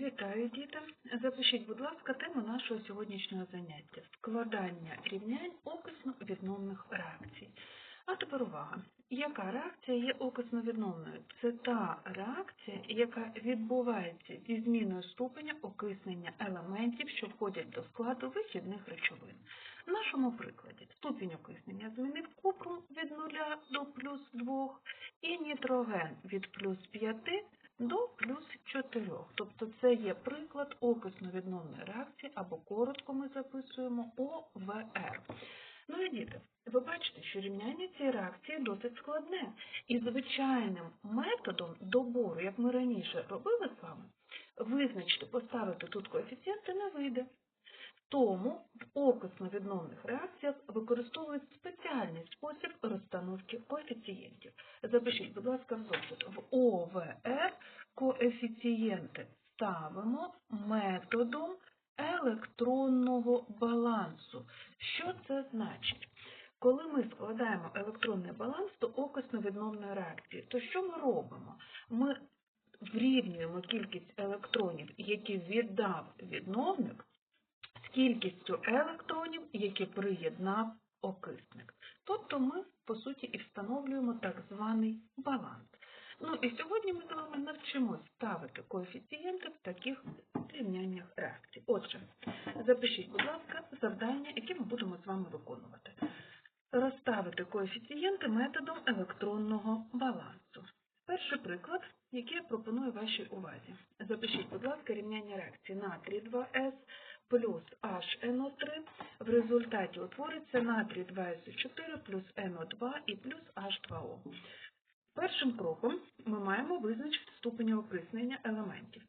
Вітаю, діти! Запишіть, будь ласка, тему нашого сьогоднішнього заняття складання рівнянь окисно-відновних реакцій. А тепер увага. Яка реакція є окисно-відновною? Це та реакція, яка відбувається зі зміною ступеня окиснення елементів, що входять до складу вихідних речовин. В нашому прикладі ступінь окиснення змінив купрум від 0 до плюс 2 і нітроген від плюс 5 до плюс 4. Тобто це є приклад окисно-відновної реакції, або коротко ми записуємо ОВР. Ну і діти, ви бачите, що рівняння цієї реакції досить складне. І звичайним методом добору, як ми раніше робили з вами, визначити, поставити тут коефіцієнти не вийде. Тому в окисно-відновних реакціях використовують спеціальний спосіб розстановки коефіцієнтів. Запишіть, будь ласка, в зошит. В ОВР коефіцієнти ставимо методом електронного балансу. Що це значить? Коли ми складаємо електронний баланс до окисно-відновної реакції, то що ми робимо? Ми врівнюємо кількість електронів, які віддав відновник, кількістю електронів, які приєднав окисник. Тобто ми, по суті, і встановлюємо так званий баланс. Ну і сьогодні ми з вами навчимось ставити коефіцієнти в таких рівняннях реакцій. Отже, запишіть, будь ласка, завдання, які ми будемо з вами виконувати. Розставити коефіцієнти методом електронного балансу. Перший приклад, який я пропоную вашій увазі. Запишіть, будь ласка, рівняння реакції натрій 2С плюс HNO3. В результаті утвориться натрій 2С4 плюс NO2 і плюс H2O. Першим кроком ми маємо визначити ступені окиснення елементів.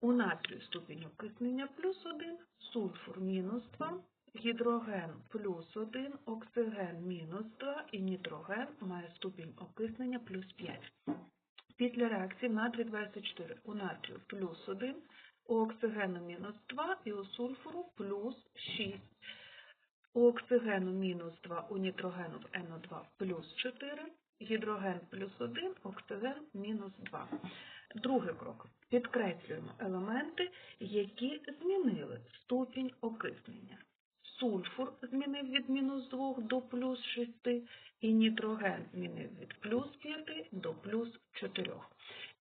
У натрію ступінь окиснення плюс 1, сульфур мінус 2, гідроген плюс 1, оксиген мінус 2 і нітроген має ступінь окиснення плюс 5. Після реакції натрій 24 у натрію плюс 1, у оксигену мінус 2 і у сульфуру плюс 6. У оксигену мінус 2, у нітрогену в НО2 плюс 4, гідроген плюс 1, оксиген мінус 2. Другий крок. Підкреслюємо елементи, які змінили ступінь окиснення. Сульфур змінив від мінус 2 до плюс 6, і нітроген змінив від плюс 5 до плюс 4.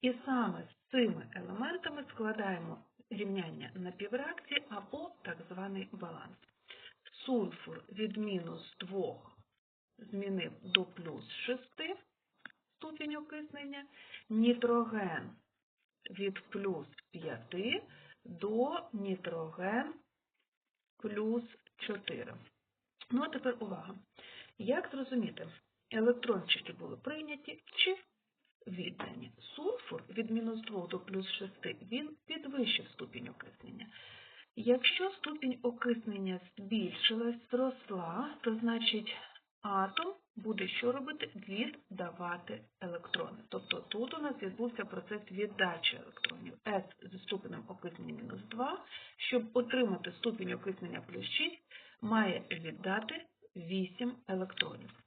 І саме з цими елементами складаємо рівняння на напівреакції або так званий баланс. Сульфур від мінус 2 змінив до плюс 6 ступінь окиснення, нітроген від плюс 5 до нітроген плюс 4. Ну, а тепер увага. Як зрозуміти, електрончики були прийняті чи віддані? Сульфур від мінус 2 до плюс 6, він підвищив ступінь окиснення. Якщо ступінь окиснення збільшилась, зросла, то значить атом буде що робити? Віддавати електрони. Тобто тут у нас відбувся процес віддачі електронів. С зі ступенем окиснення мінус 2, щоб отримати ступінь окиснення плюс 6, має віддати 8 електронів.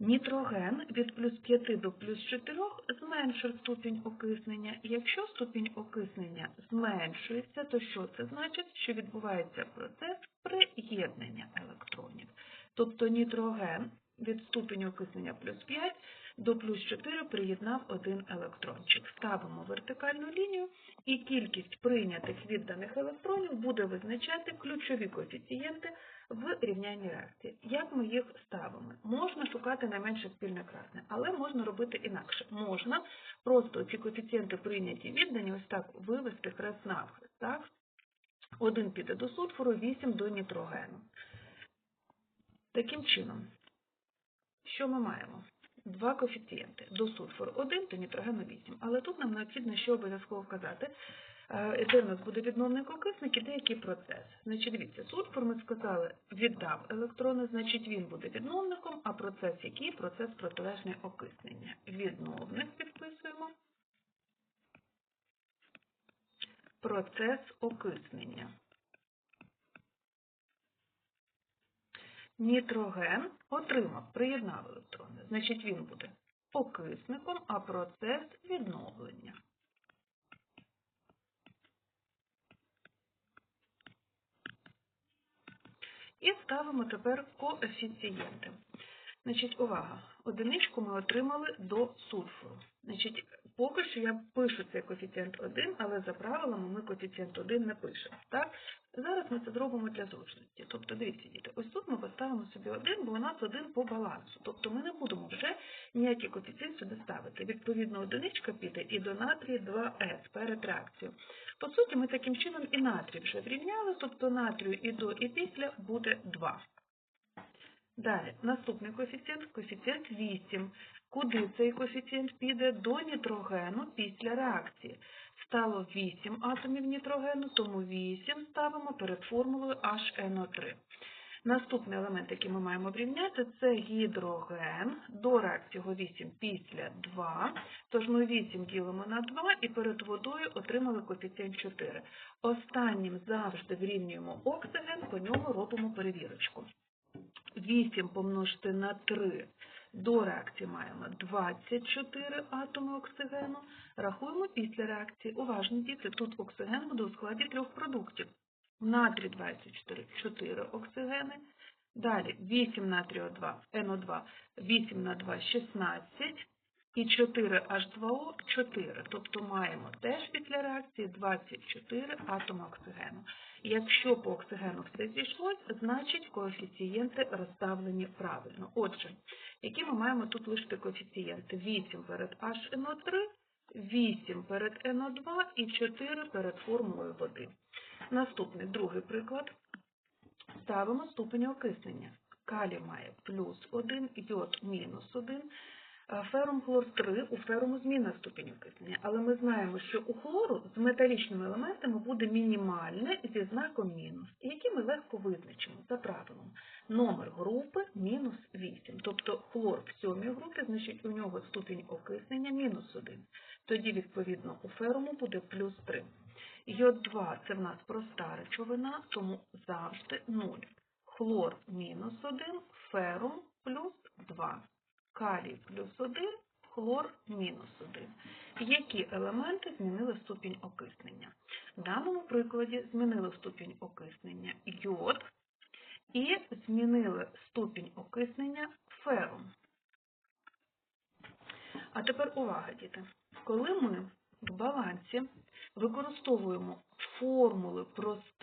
Нітроген від плюс 5 до плюс 4 зменшив ступінь окиснення. Якщо ступінь окиснення зменшується, то що це значить? Що відбувається процес приєднання електронів. Тобто нітроген від ступеню окиснення плюс 5 до плюс 4 приєднав один електрончик. Ставимо вертикальну лінію і кількість прийнятих відданих електронів буде визначати ключові коефіцієнти в рівнянні реакції. Як ми їх ставимо? Можна шукати найменше спільне красне, але можна робити інакше. Можна просто ці коефіцієнти прийняті віддані, ось так вивести навхрест. Так? Один піде до сульфуру, 8 до нітрогену. Таким чином, що ми маємо? Два коефіцієнти. До сульфуру 1 до нітрогену 8. Але тут нам необхідно ще обов'язково вказати, де в нас буде відновник окисник і деякий процес. Значить, дивіться, сульфур ми сказали, віддав електрони, значить він буде відновником, а процес який? Процес протилежне окиснення. Відновник підписуємо. Процес окиснення. Нітроген отримав, приєднав електрони. Значить, він буде окисником, а процес відновлення. І тепер коефіцієнти. Значить, увага, одиничку ми отримали до сульфуру. Значить, поки що я пишу цей коефіцієнт 1, але за правилами ми коефіцієнт 1 не пишемо. Так? Зараз ми це зробимо для зручності. Тобто, дивіться, діти, ось тут ми поставимо собі 1, бо у нас 1 по балансу. Тобто ми не будемо вже ніякий коефіцієнт сюди ставити. Відповідно, одиничка піде і до натрії 2С перед реакцією. По суті, ми таким чином і натрій вже врівняли, тобто натрію і до, і після буде 2. Далі, наступний коефіцієнт, коефіцієнт 8. Куди цей коефіцієнт піде? До нітрогену після реакції. Стало 8 атомів нітрогену, тому 8 ставимо перед формулою HNO3. Наступний елемент, який ми маємо врівняти, це гідроген. До реакції його 8 після 2. Тож ми 8 ділимо на 2 і перед водою отримали коефіцієнт 4. Останнім завжди врівнюємо оксиген, по ньому робимо перевірочку. 8 помножити на 3 до реакції маємо 24 атоми оксигену. Рахуємо після реакції. Уважні діти, тут оксиген буде у складі трьох продуктів. Натрій 24 – 4 оксигени. Далі 8 натрію 2, НО2, 8 на 2 – 16. І 4 H2O – 4. Тобто маємо теж після реакції 24 атоми оксигену. Якщо по оксигену все зійшлось, значить коефіцієнти розставлені правильно. Отже, які ми маємо тут лишити коефіцієнти? 8 перед HNO3, 8 перед NO2 і 4 перед формулою води. Наступний, другий приклад. Ставимо ступені окиснення. Калій має плюс 1, йод мінус 1, Ферум хлор 3, у феруму зміна ступінь окиснення, але ми знаємо, що у хлору з металічними елементами буде мінімальне зі знаком мінус, який ми легко визначимо за правилом. Номер групи мінус 8. Тобто хлор в сьомій групі, значить у нього ступінь окиснення мінус 1. Тоді, відповідно, у феруму буде плюс 3. Йод 2 це в нас проста речовина, тому завжди 0. Хлор мінус 1, ферум плюс 2 калій плюс 1, хлор мінус 1. Які елементи змінили ступінь окиснення? В даному прикладі змінили ступінь окиснення йод і змінили ступінь окиснення ферум. А тепер увага, діти. Коли ми в балансі використовуємо формули простих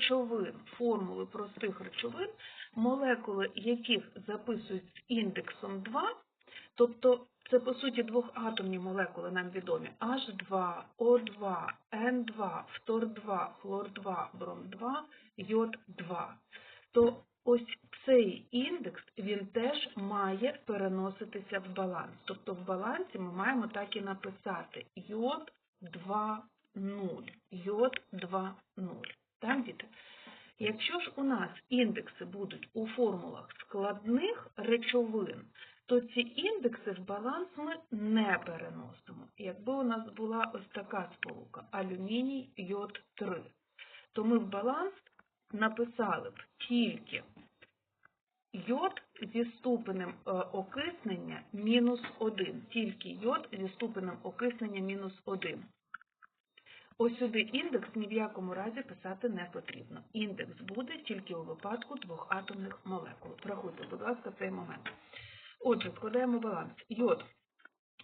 речовин, формули простих речовин, молекули яких записують з індексом 2, тобто це, по суті, двохатомні молекули нам відомі H2, O2, N2, фтор-2, хлор-2, бром-2, йод-2, то ось цей індекс, він теж має переноситися в баланс. Тобто в балансі ми маємо так і написати йод 2, 0, йод 2, 0. Так, діти? Якщо ж у нас індекси будуть у формулах складних речовин, то ці індекси в баланс ми не переносимо. Якби у нас була ось така сполука алюміній йод 3, то ми в баланс написали б тільки йод зі ступенем е, окиснення мінус 1, тільки йод зі ступенем окиснення мінус 1. Ось сюди індекс ні в якому разі писати не потрібно. Індекс буде тільки у випадку двохатомних молекул. Врахуйте, будь ласка, цей момент. Отже, складаємо баланс. Йод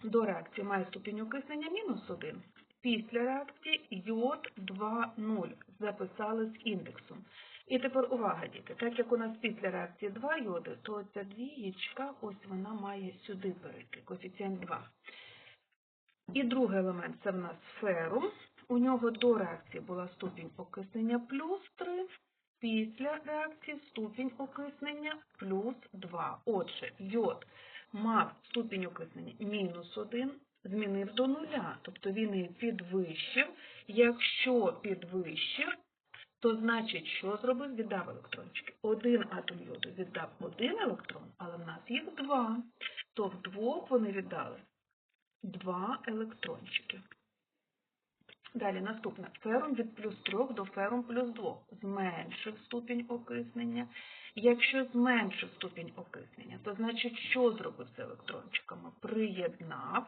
до реакції має ступінь окиснення мінус 1. Після реакції йод 2,0 записали з індексом. І тепер увага, діти. Так як у нас після реакції 2 йоди, то ця двієчка, ось вона має сюди перейти, коефіцієнт 2. І другий елемент це в нас ферум. У нього до реакції була ступінь окиснення плюс 3, після реакції ступінь окиснення плюс 2. Отже, йод мав ступінь окиснення мінус 1, змінив до нуля, тобто він її підвищив. Якщо підвищив, то значить, що зробив? Віддав електрончики. Один атом йоду віддав один електрон, але в нас їх два. То вдвох вони віддали два електрончики. Далі наступне. Ферум від плюс 3 до ферум плюс 2. Зменшив ступінь окиснення. Якщо зменшив ступінь окиснення, то значить, що зробив з електрончиками? Приєднав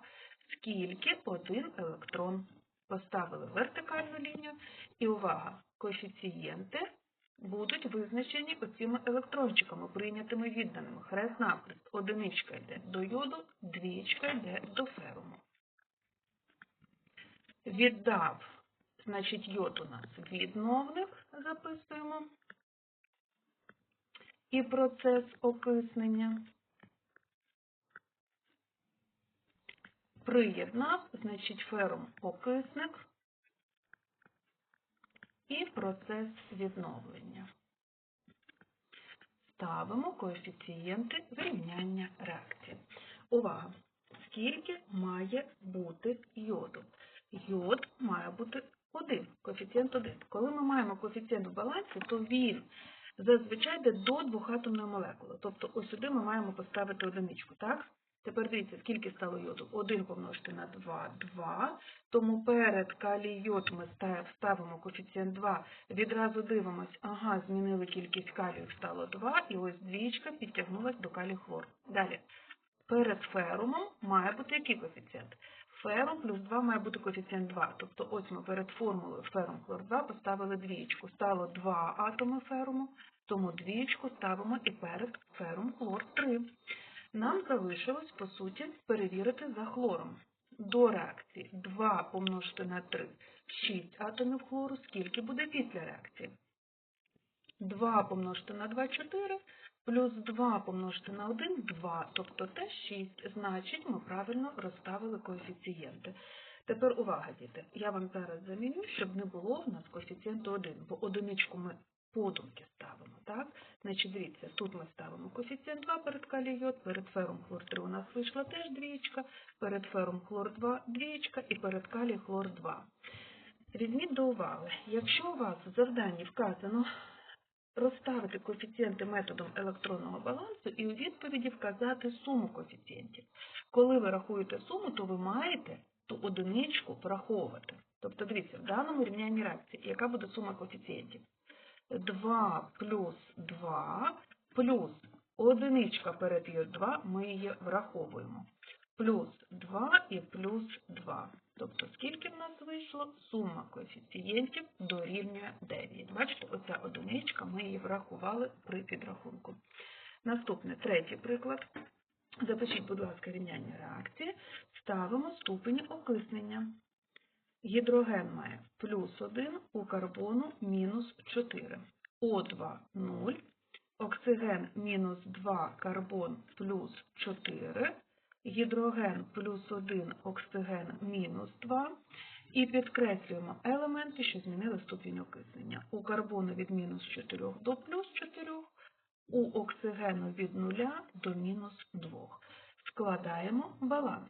скільки один електрон. Поставили вертикальну лінію. І увага, коефіцієнти будуть визначені оціми електрончиками, прийнятими відданими. Хрест навхрест. Одиничка йде до йоду, двічка йде до феруму. Віддав, значить, йод у нас відновник, записуємо. І процес окиснення. Приєднав, значить, ферум окисник і процес відновлення. Ставимо коефіцієнти вирівняння реакції. Увага! Скільки має бути йоду? Йод має бути 1, коефіцієнт 1. Коли ми маємо коефіцієнт в балансі, то він зазвичай йде до двохатомної молекули. Тобто ось сюди ми маємо поставити одиничку, так? Тепер дивіться, скільки стало йоду? 1 помножити на 2 – 2. Тому перед калій йод ми ставимо коефіцієнт 2. Відразу дивимось, ага, змінили кількість калію, стало 2. І ось двічка підтягнулась до калій хлор. Далі. Перед ферумом має бути який коефіцієнт? Ферум плюс 2 має бути коефіцієнт 2. Тобто ось ми перед формулою ферум хлор 2 поставили двічку. Стало 2 атоми феруму, тому двічку ставимо і перед ферум хлор 3. Нам залишилось, по суті, перевірити за хлором. До реакції 2 помножити на 3 – 6 атомів хлору. Скільки буде після реакції? 2 помножити на 2 – 4, плюс 2 помножити на 1 – 2, тобто те 6. Значить, ми правильно розставили коефіцієнти. Тепер увага, діти. Я вам зараз заміню, щоб не було в нас коефіцієнту 1, бо одиничку ми подумки ставимо, так? Значить, дивіться, тут ми ставимо коефіцієнт 2 перед калій перед фером хлор 3 у нас вийшла теж двічка, перед фером хлор 2 двічка і перед калій хлор 2. Візьміть до уваги, якщо у вас в завданні вказано розставити коефіцієнти методом електронного балансу і у відповіді вказати суму коефіцієнтів. Коли ви рахуєте суму, то ви маєте ту одиничку враховувати. Тобто, дивіться, в даному рівнянні реакції, яка буде сума коефіцієнтів? 2 плюс 2 плюс одиничка перед йод 2, ми її враховуємо. Плюс 2 і плюс 2. Тобто, скільки в нас вийшло? Сума коефіцієнтів дорівнює 9. Бачите, оця одиничка, ми її врахували при підрахунку. Наступний, третій приклад. Запишіть, будь ласка, рівняння реакції. Ставимо ступені окиснення. Гідроген має плюс 1, у карбону мінус 4. О2 – 0. Оксиген мінус 2, карбон плюс 4. Гідроген плюс 1, оксиген мінус 2. І підкреслюємо елементи, що змінили ступінь окиснення. У карбону від мінус 4 до плюс 4, у оксигену від 0 до мінус 2. Складаємо баланс.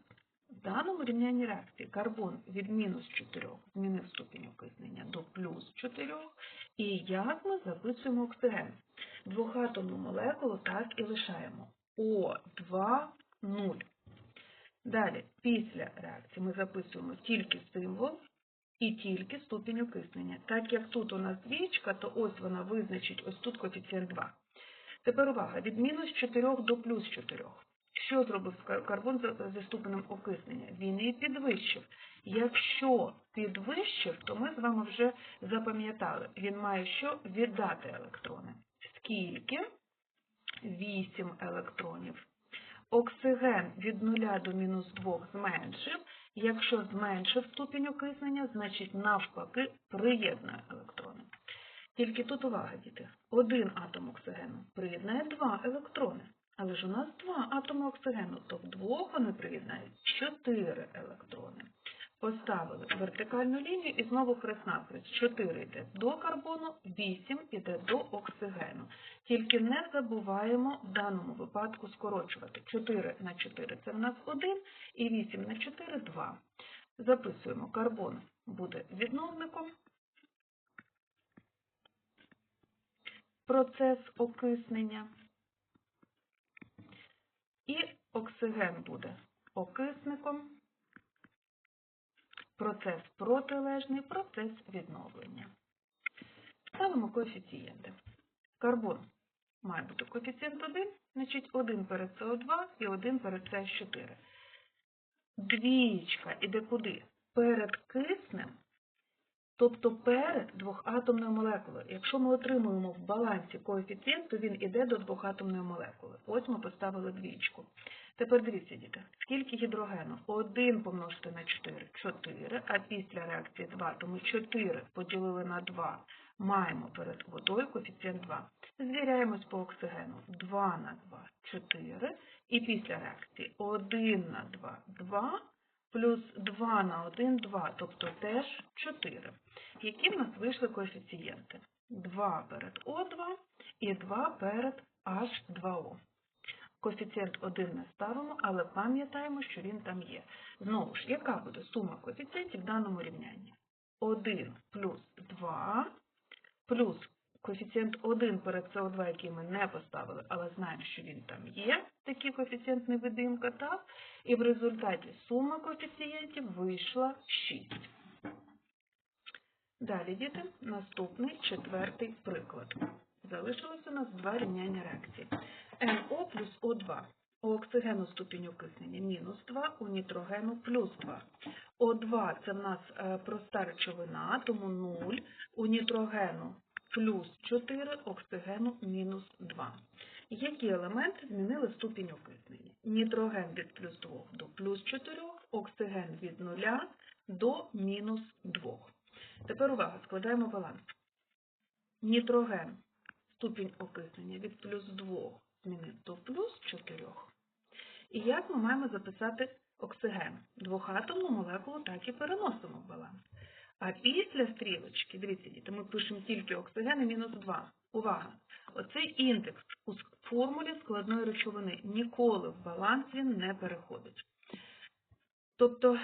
В даному рівнянні реакції карбон від мінус 4 змінив ступінь окиснення до плюс 4. І як ми записуємо оксиген? Двохатомну молекулу так і лишаємо. О2, 0. Далі, після реакції ми записуємо тільки символ і тільки ступінь окиснення. Так як тут у нас двічка, то ось вона визначить ось тут коефіцієнт 2. Тепер увага, від мінус 4 до плюс 4. Що зробив карбон зі ступенем окиснення? Він її підвищив. Якщо підвищив, то ми з вами вже запам'ятали, він має що віддати електрони. Скільки? 8 електронів. Оксиген від 0 до мінус 2 зменшив. Якщо зменшив ступінь окиснення, значить навпаки приєднує електрони. Тільки тут увага, діти. Один атом оксигену приєднає два електрони. Але ж у нас два атоми оксигену, то вдвох вони приєднають чотири електрони. Поставили вертикальну лінію і знову хрест навхрест. 4 йде до карбону, 8 йде до оксигену. Тільки не забуваємо в даному випадку скорочувати. 4 на 4 це в нас 1 і 8 на 4 – 2. Записуємо, карбон буде відновником. Процес окиснення. І оксиген буде окисником. Процес протилежний, процес відновлення. Ставимо коефіцієнти. Карбон має бути коефіцієнт 1, значить 1 перед СО2 і 1 перед СО4. Двічка іде куди? Перед киснем тобто перед двохатомною молекулою. Якщо ми отримуємо в балансі коефіцієнт, то він іде до двохатомної молекули. Ось ми поставили двічку. Тепер дивіться, діти, скільки гідрогену? 1 помножити на 4 – 4, а після реакції 2, то ми 4 поділили на 2, маємо перед водою коефіцієнт 2. Звіряємось по оксигену. 2 на 2 – 4, і після реакції 1 на 2 – 2, плюс 2 на 1 – 2, тобто теж 4. Які в нас вийшли коефіцієнти? 2 перед О2 і 2 перед H2O. Коефіцієнт 1 не ставимо, але пам'ятаємо, що він там є. Знову ж, яка буде сума коефіцієнтів в даному рівнянні? 1 плюс 2 плюс коефіцієнт 1 перед СО2, який ми не поставили, але знаємо, що він там є, такий коефіцієнт невидимка, так? І в результаті сума коефіцієнтів вийшла 6. Далі, діти, наступний четвертий приклад. Залишилось у нас два рівняння реакції. НО плюс О2. У оксигену ступінь окиснення мінус 2, у нітрогену плюс 2. О2 це в нас е, проста речовина, тому 0. У нітрогену плюс 4, оксигену мінус 2. Які елементи змінили ступінь окиснення? Нітроген від плюс 2 до плюс 4, оксиген від 0 до мінус 2. Тепер увага, складаємо баланс. Нітроген ступінь окиснення від плюс 2 змінив до плюс 4. І як ми маємо записати оксиген? Двохатомну молекулу так і переносимо в баланс. А після стрілочки, дивіться, діти, ми пишемо тільки оксиген і мінус 2. Увага! Оцей індекс у формулі складної речовини ніколи в баланс він не переходить. Тобто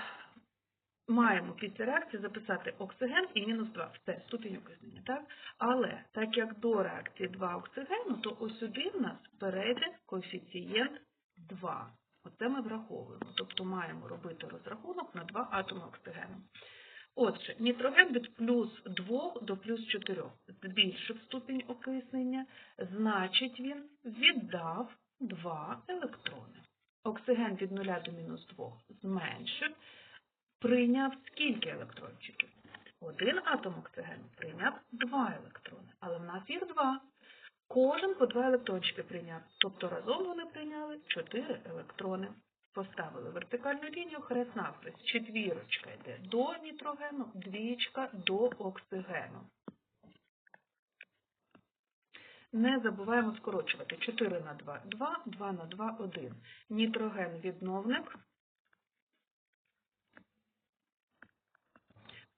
маємо після реакції записати оксиген і мінус 2. Все, ступінь окиснення, так? Але так як до реакції 2 оксигену, то ось сюди в нас перейде коефіцієнт 2. Оце ми враховуємо. Тобто маємо робити розрахунок на 2 атоми оксигену. Отже, нітроген від плюс 2 до плюс 4 збільшив ступінь окиснення, значить він віддав 2 електрони. Оксиген від 0 до мінус 2 зменшив, прийняв скільки електрончиків? Один атом оксигену прийняв 2 електрони, але в нас їх 2. Кожен по 2 електрончики прийняв, тобто разом вони прийняли 4 електрони. Поставили вертикальну лінію, хрест навхрест. Четвірочка йде до нітрогену, двічка до оксигену. Не забуваємо скорочувати. 4 на 2 – 2, 2 на 2 – 1. Нітроген відновник.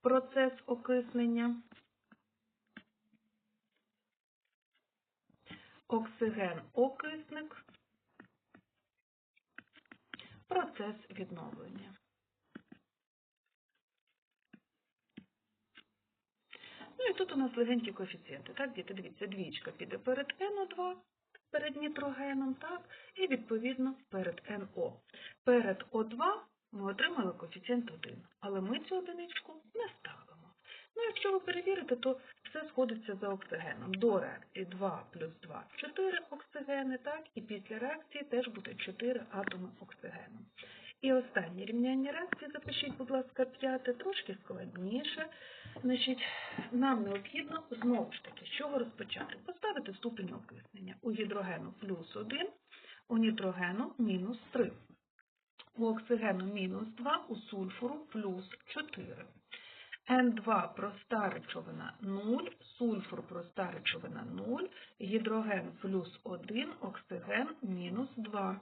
Процес окиснення. Оксиген окисник. Процес відновлення. Ну і тут у нас легенькі коефіцієнти. Так, діти, дивіться, двічка піде перед НО2, перед нітрогеном, так, і відповідно перед НО. Перед О2 ми отримали коефіцієнт 1, але ми цю одиничку не ставимо. Ну, якщо ви перевірите, то все сходиться за оксигеном. До реакції 2 плюс 2 – 4 оксигени, так, і після реакції теж буде 4 атоми оксигену. І останнє рівняння реакції, запишіть, будь ласка, п'яте, трошки складніше. Значить, нам необхідно, знову ж таки, з чого розпочати? Поставити ступінь окиснення. У гідрогену плюс 1, у нітрогену мінус 3. У оксигену мінус 2, у сульфуру плюс 4. Н2 проста речовина 0, сульфур проста речовина 0, гідроген плюс 1, оксиген мінус 2.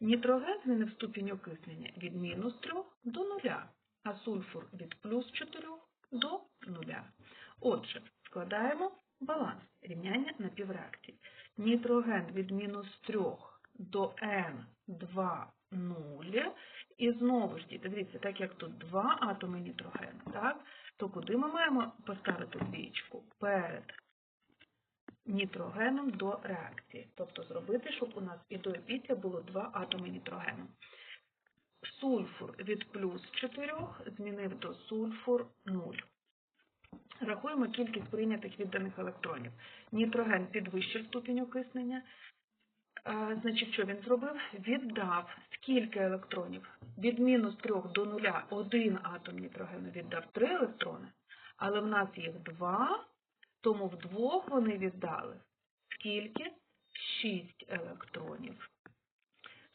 Нітроген змінив ступінь окиснення від мінус 3 до 0, а сульфур від плюс 4 до 0. Отже, складаємо баланс рівняння напівреакцій. Нітроген від мінус 3 до N2 0. І знову ж, діти, дивіться, так як тут два атоми нітрогену, так, то куди ми маємо поставити двічку? Перед нітрогеном до реакції. Тобто зробити, щоб у нас і до і після було два атоми нітрогену. Сульфур від плюс 4 змінив до сульфур 0. Рахуємо кількість прийнятих відданих електронів. Нітроген підвищив ступінь окиснення. Значить, що він зробив? Віддав скільки електронів? Від мінус 3 до 0 один атом нітрогену віддав 3 електрони, Але в нас їх два, тому вдвох вони віддали скільки? 6 електронів.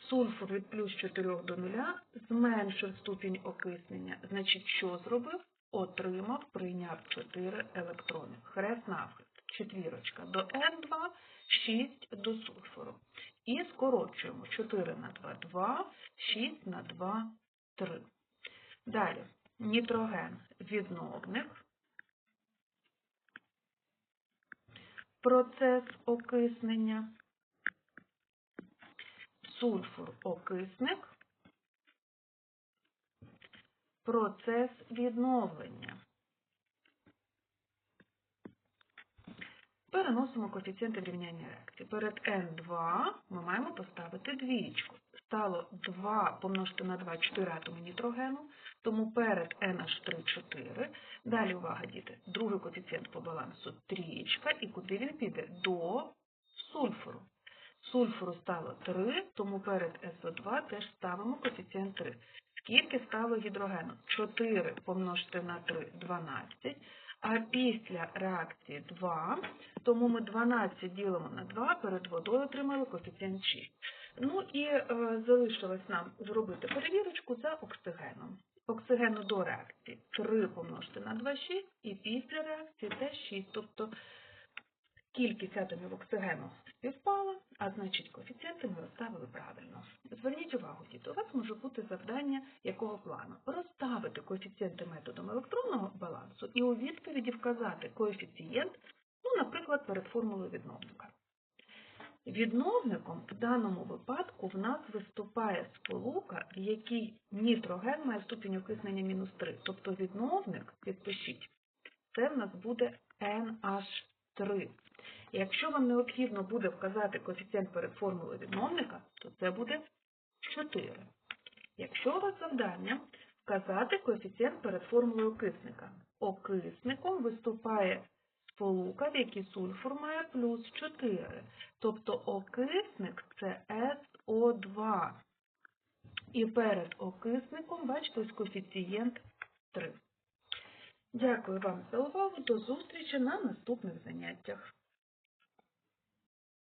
Сульфур від плюс 4 до 0 зменшив ступінь окиснення. Значить, що зробив? Отримав, прийняв 4 електрони. Хрест навхрест. Четвірочка до N2, 6 до сульфуру. І скорочуємо 4 на 2 – 2, 6 на 2 – 3. Далі. Нітроген відновник. Процес окиснення. Сульфур окисник. Процес відновлення. Переносимо коефіцієнти врівняння реакції. Перед N2 ми маємо поставити двічку. Стало 2 помножити на 2 4 атоми нітрогену, тому перед NH3 4. Далі, увага, діти, другий коефіцієнт по балансу трієчка. І куди він піде? До сульфуру. Сульфуру стало 3, тому перед СО2 теж ставимо коефіцієнт 3. Скільки стало гідрогену? 4 помножити на 3 – 12. А після реакції 2, тому ми 12 ділимо на 2, перед водою отримали коефіцієнт 6. Ну і е, залишилось нам зробити перевірочку за оксигеном. Оксигену до реакції 3 помножити на 2 – 6, і після реакції це 6. Тобто кількість атомів оксигену співпала, а значить коефіцієнти ми розставили правильно. Зверніть увагу, діти, у вас може бути завдання якого плану? Розставити коефіцієнти методом електронного балансу і у відповіді вказати коефіцієнт, ну, наприклад, перед формулою відновника. Відновником в даному випадку в нас виступає сполука, в якій нітроген має ступінь окиснення мінус 3. Тобто відновник, підпишіть, це в нас буде NH3. Якщо вам необхідно буде вказати коефіцієнт перед формулою відновника, то це буде 4. Якщо у вас завдання вказати коефіцієнт перед формулою окисника, окисником виступає сполука, в якій сульфур має плюс 4. Тобто окисник це СО2. І перед окисником, бачите, ось коефіцієнт 3. Дякую вам за увагу. До зустрічі на наступних заняттях.